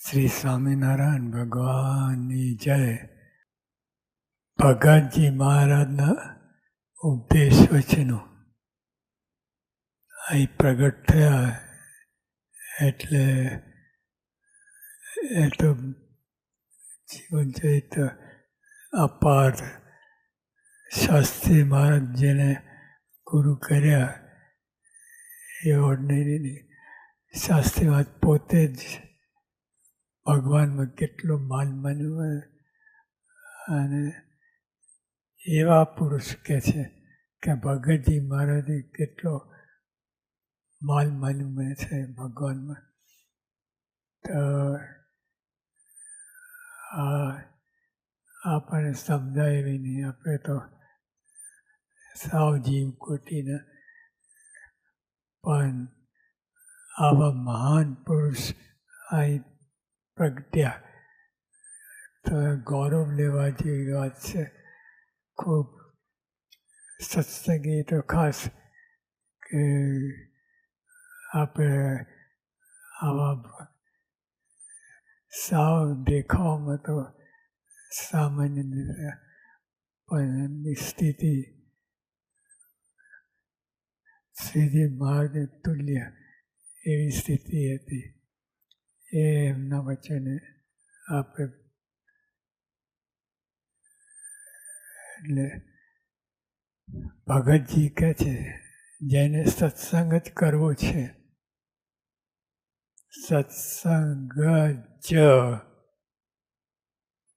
શ્રી સ્વામિનારાયણ ભગવાનની જય. ભગતજી મહારાજના ઉપદેશ વચનો અહીં પ્રગટ થયા એટલે એ તો જીવન ચરિત્ર અપાર શાસ્ત્રી મહારાજ જેને ગુરુ કર્યા એ ઓર્ડિનરી શાસ્ત્રીમાં પોતે જ ભગવાનમાં કેટલો માન માન્યો અને એવા પુરુષ કહે છે કે ભગતજી મહારાજે કેટલો માલ માનવું છે ભગવાનમાં. તો આ આપણને સમજાય એવી નહીં. આપણે તો સાવ જીવ કોટીના પણ આવા મહાન પુરુષ અહીં પ્રગટ્યા. તો ગૌરવ લેવા જેવી વાત છે. ખૂબ સત્સંગી તો ખાસ કે આપણે આવા સાવ દેખાવામાં તો સામાન્ય પણ એમની સ્થિતિ સીધી માર્ગ તુલ્ય એવી સ્થિતિ હતી. એ એમના વચ્ચેને આપણે એટલે ભગતજી કહે છે જેને સત્સંગ જ કરવો છે સત્સંગ જ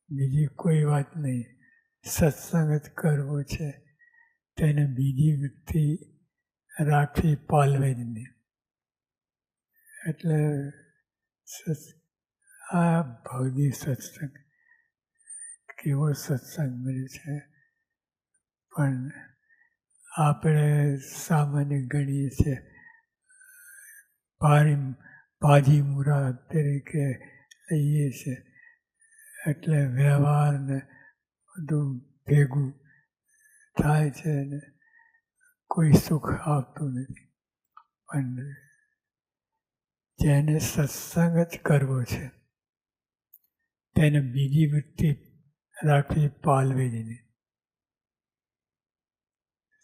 બીજી કોઈ વાત નહીં. સત્સંગ જ કરવો છે તેને બીજી વ્યક્તિ રાખવી પાલવે જ નહીં એટલે આ ભાવની સત્સંગ કેવો સત્સંગ મળે છે પણ આપણે સામાન્ય ગણીએ છીએ ભારી ભાજી મુરા તરીકે લઈએ છીએ એટલે વ્યવહારને બધું ભેગું થાય છે ને કોઈ સુખ આવતું નથી પણ જેને સત્સંગ જ કરવો છે. તેને બીજી વૃત્તિ રાખવી પાલવી નહીં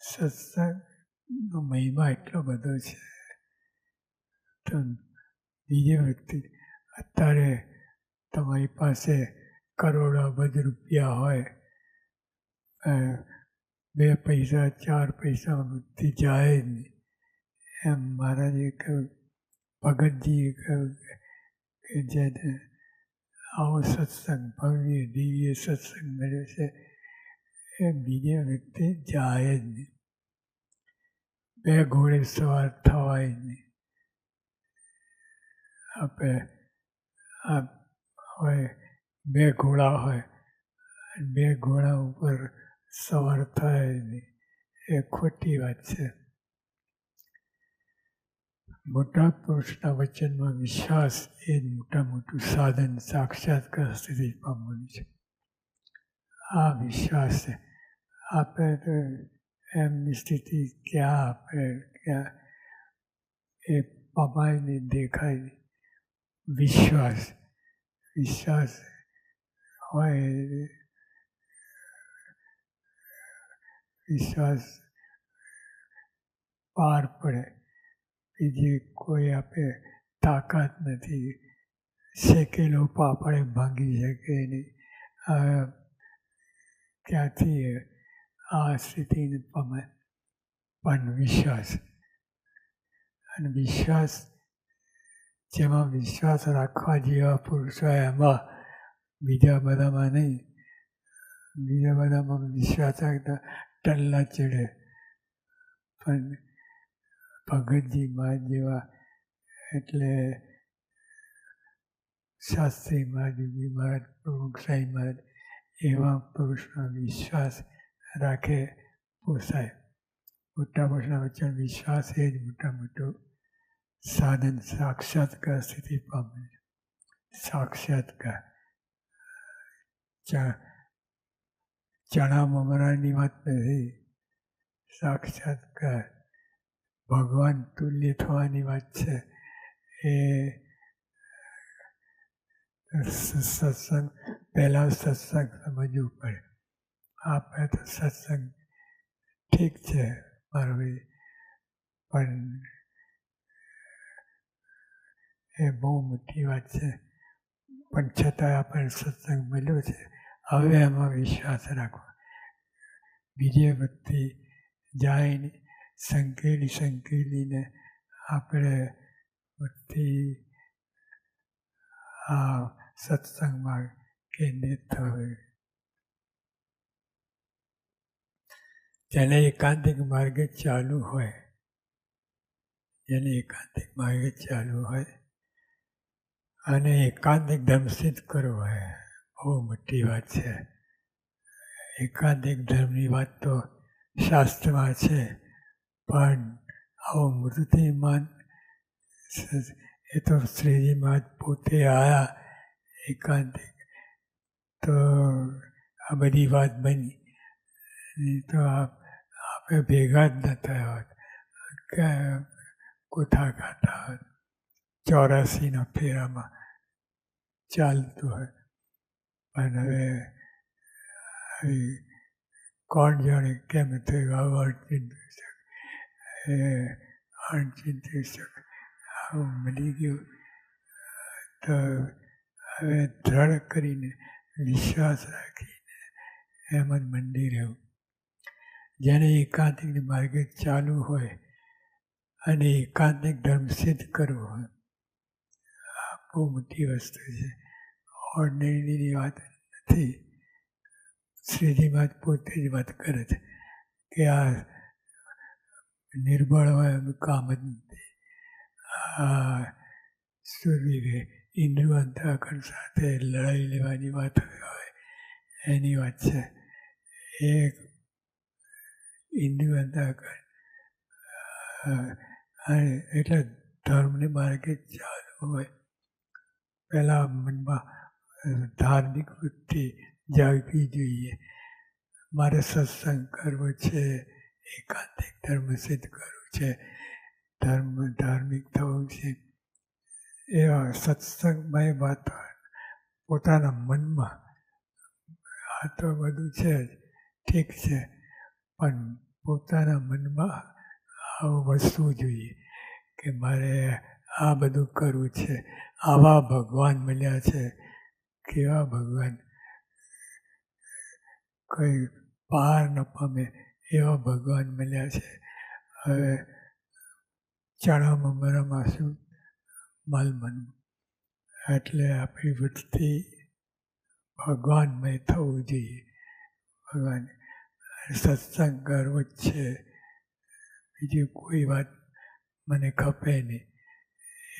સત્સંગનો મહિમા એટલો બધો છે તો બીજી વૃત્તિ, અત્યારે તમારી પાસે કરોડો અબજ રૂપિયા હોય બે પૈસા, ચાર પૈસા વૃત્તિ જાય જ નહીં. એમ મહારાજે કહ્યું ભગતજીએ કહ્યું કે જેને આવો સત્સંગ, ભવ્ય, દિવ્ય સત્સંગ મળ્યો છે. એ બીજે વ્યક્તિ જાય જ નહીં. બે ઘોડે સવાર થવાય નહીં. આપણે આ હોય બે ઘોડા હોય, બે ઘોડા ઉપર સવાર થાય નહીં. એ ખોટી વાત છે. મોટા પુરુષના વચનમાં વિશ્વાસ એ મોટા મોટું સાધન, સાક્ષાત્કાર સ્થિતિ પામવાનું છે. આ વિશ્વાસ છે. આપણે તો એમની સ્થિતિ ક્યાં આપણે ક્યાં? એ પમાઈને દેખાય વિશ્વાસ. વિશ્વાસ હોય વિશ્વાસ પાર પડે. બીજી કોઈ આપે તાકાત નથી. શેકેલો પાપડે ભાંગી શકે નહીં. ત્યાંથી આ સ્થિતિને પમે. પણ વિશ્વાસ. અને વિશ્વાસ, જેમાં વિશ્વાસ રાખવા જેવા પુરુષો એમાં બીજા બધામાં નહીં. બીજા બધામાં વિશ્વાસ રાખતા ટલ્લા ચડે. પણ ભગતજી મહારાજ જેવા, એટલે શાસ્ત્રી મહારાજ યોગી મહારાજ, પ્રમુખ સાંઈ મહારાજ, એવા પુરુષનો વિશ્વાસ રાખે પોસાય મોટા પુરુષના વચ્ચે વિશ્વાસ એ જ મોટા મોટું સાધન સાક્ષાત્કાર સ્થિતિ પામે સાક્ષાત્કાર. ચણા મમરાની વાત નથી. સાક્ષાત્કાર. ભગવાન તુલ્ય થવાની વાત છે. એ, સત્સંગ, પહેલાં સત્સંગ સમજવું પડે. આપણે તો સત્સંગ ઠીક છે મારું પણ એ બહુ મોટી વાત છે. પણ છતાં આપણને સત્સંગ મળ્યો છે. હવે એમાં વિશ્વાસ રાખો. બીજે વ્યક્તિ જાય સંકેલી સંકેલીને આપણે બધી આ સત્સંગમાં કેન્દ્રિત થવું. જેને એકાંતિક માર્ગે ચાલુ હોય, જેને એકાંતિક માર્ગે ચાલુ હોય, અને એકાંતિક ધર્મ સિદ્ધ કરવો હોય, બહુ મોટી વાત છે. એકાંતિક ધર્મની વાત તો શાસ્ત્રમાં છે. પણ આવો મૃતિમાન એ તો શ્રીજી મહાજ પોતે આવ્યા એકાંતિક તો આ બધી વાત બની. તો આપણે ભેગા જ ન થયા હોત. કે કોઠા ખાતા હોત. ચોરાસીના ફેરામાં ચાલતું હોય. પણ હવે કોણ જાણે કેમ થયું આવું અડચિંત અડચિંત શકે આવું મળી ગયું. તો હવે દ્રઢ કરીને વિશ્વાસ રાખીને એમ જ મંડી રહેવું જેને એકાંતિક માર્ગે ચાલુ હોય અને એકાંતિક ધર્મ સિદ્ધ કરવો હોય, આ બહુ મોટી વસ્તુ છે. ઓર્ડિનરીની વાત નથી. શ્રીજી વાત પોતે જ વાત કરે છે કે આ નિર્બળ કામ જ નથી. ઇન્દ્રિય અંતરાકરણ સાથે લડાઈ લેવાની વાત હોય, એની વાત છે. એ ઇન્દ્રિય અંતરાકરણ એટલે ધર્મને માર્ગે ચાલુ હોય. પહેલાં મનમાં ધાર્મિક વૃત્તિ જાળવી જોઈએ. મારે સત્સંગ કરવો છે એકાંતિક ધર્મ સિદ્ધ કરવું છે. ધર્મ, ધાર્મિક થવું છે. એવા સત્સંગમય વાત પોતાના મનમાં આ તો બધું છે જ, ઠીક છે. પણ પોતાના મનમાં આવું વસવું જોઈએ કે મારે આ બધું કરવું છે. આવા ભગવાન મળ્યા છે. કેવા ભગવાન? કંઈ પાર ન પામે. એવા ભગવાન મળ્યા છે. હવે ચાળામાં મરામાં શું માલમન એટલે આપણી વૃત્તિ ભગવાનમય થવું જોઈએ. ભગવાન, સત્સંગ કરવો જ છે. બીજી કોઈ વાત મને ખપે નહીં.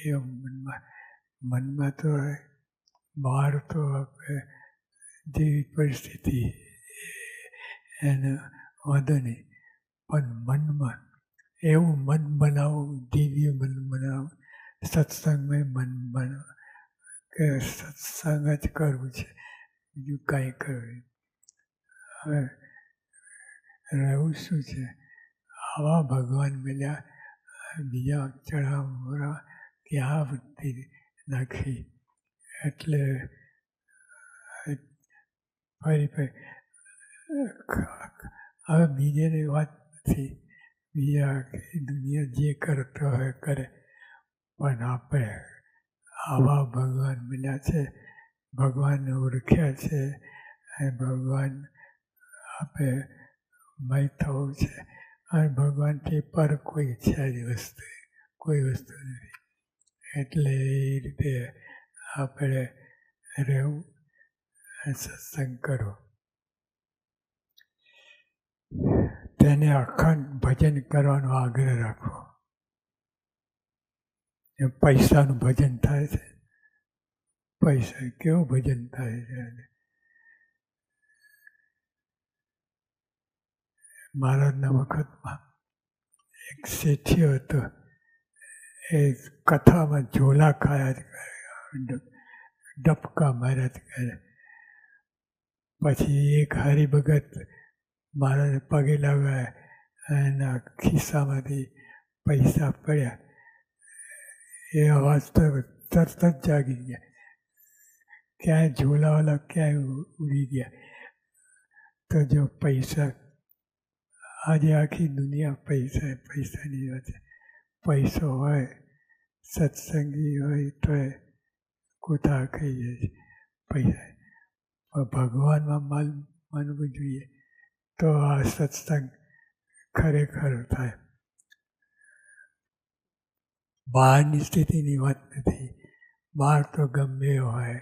એ મનમાં મનમાં તો બહાર તો જેવી પરિસ્થિતિ એને વાંધો નહીં. પણ મનમાં એવું મન બનાવો, દિવ્ય મન બનાવો સત્સંગમાં મન બનાવ કે સત્સંગ જ કરવું છે. બીજું કાંઈ કરવું હવે રહેવું શું છે? આવા ભગવાન મળ્યા, બીજા ચડાવ મોરા ત્યાં વૃત્તિ નાખી? એટલે ફરી ફરી હવે બીજેની વાત નથી. બીજા દુનિયા જે કરતો હોય કરે. પણ આપણે આવા ભગવાન મળ્યા છે. ભગવાનને ઓળખ્યા છે. અને ભગવાન આપણે મય થવું છે. અને ભગવાનથી પર કોઈ છે જ વસ્તુ, કોઈ વસ્તુ નથી. એટલે એ રીતે આપણે રહેવું સત્સંગ કરો તેને અખંડ ભજન કરવાનો આગ્રહ રાખવો પૈસાનું ભજન થાય છે. પૈસા કેવું ભજન થાય છે મહારાજના વખતમાં એક શેઠિયો હતો. એ કથામાં ઝોલા ખાયા ડબકા માર્યા કરે. પછી એક હરિભગત મારાને પગે લાવ્યા એના ખિસ્સામાંથી પૈસા પડ્યા. એ અવાજ તો તરત જ જાગી ગયા. ક્યાંય ઝોલાવાલા ક્યાંય ઉડી ગયા. તો જો પૈસા, આજે આખી દુનિયા પૈસા, પૈસાની વાત પૈસો હોય, સત્સંગી હોય, તો કૂતા ખાઈ જાય છે પૈસા. ભગવાનમાં માલ માનવું જોઈએ. તો આ સત્સંગ ખરેખર થાય. બહારની સ્થિતિની વાત નથી. બહાર તો ગમે હોય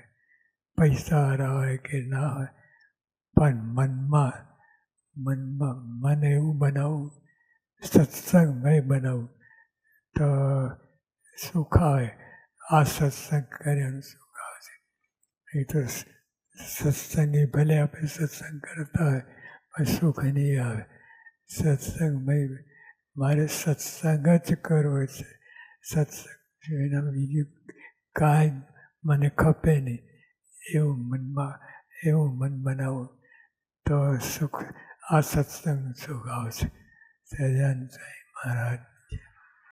પૈસાવાળા હોય કે ના હોય, પણ મનમાં મનમાં મન એવું બનાવવું સત્સંગમય બનાવવું તો સુખ આવે આ સત્સંગ કર્યાનું સુખ છે? એ તો સત્સંગી ભલે આપણે સત્સંગ કરતા હોય સુખ નહીં આવે સત્સંગમય મારે સત્સંગ જ કરવો છે. સત્સંગ એના બીજું કાંઈ મને ખપે નહીં. એવું મનમાં, એવું મન બનાવું તો સુખ, આ સત્સંગ સુખ આવશે. સજાન સાંઈ મહારાજ.